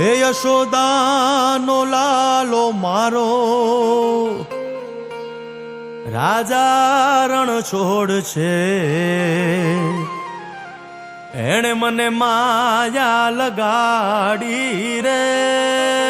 હે યશોદાનો લાલો મારો. રાજા છોડ છે. એણે મને માયા લગાડી રે.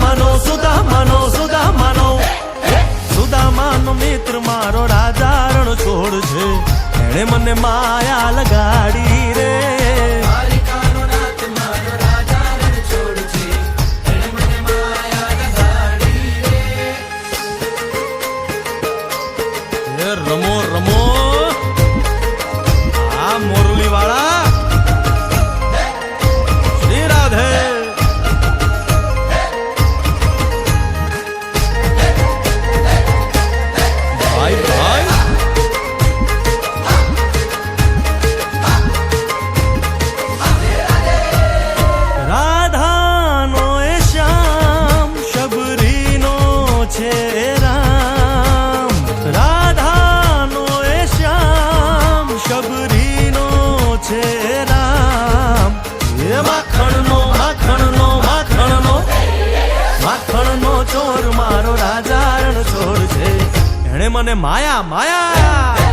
સુદામાનો સુદામાનો સુદામાનો સુદામાનો મિત્ર મારો રાજા રણ છોડ છે. એણે મને માયા લગાડી રે. રમો મને માયા માયા.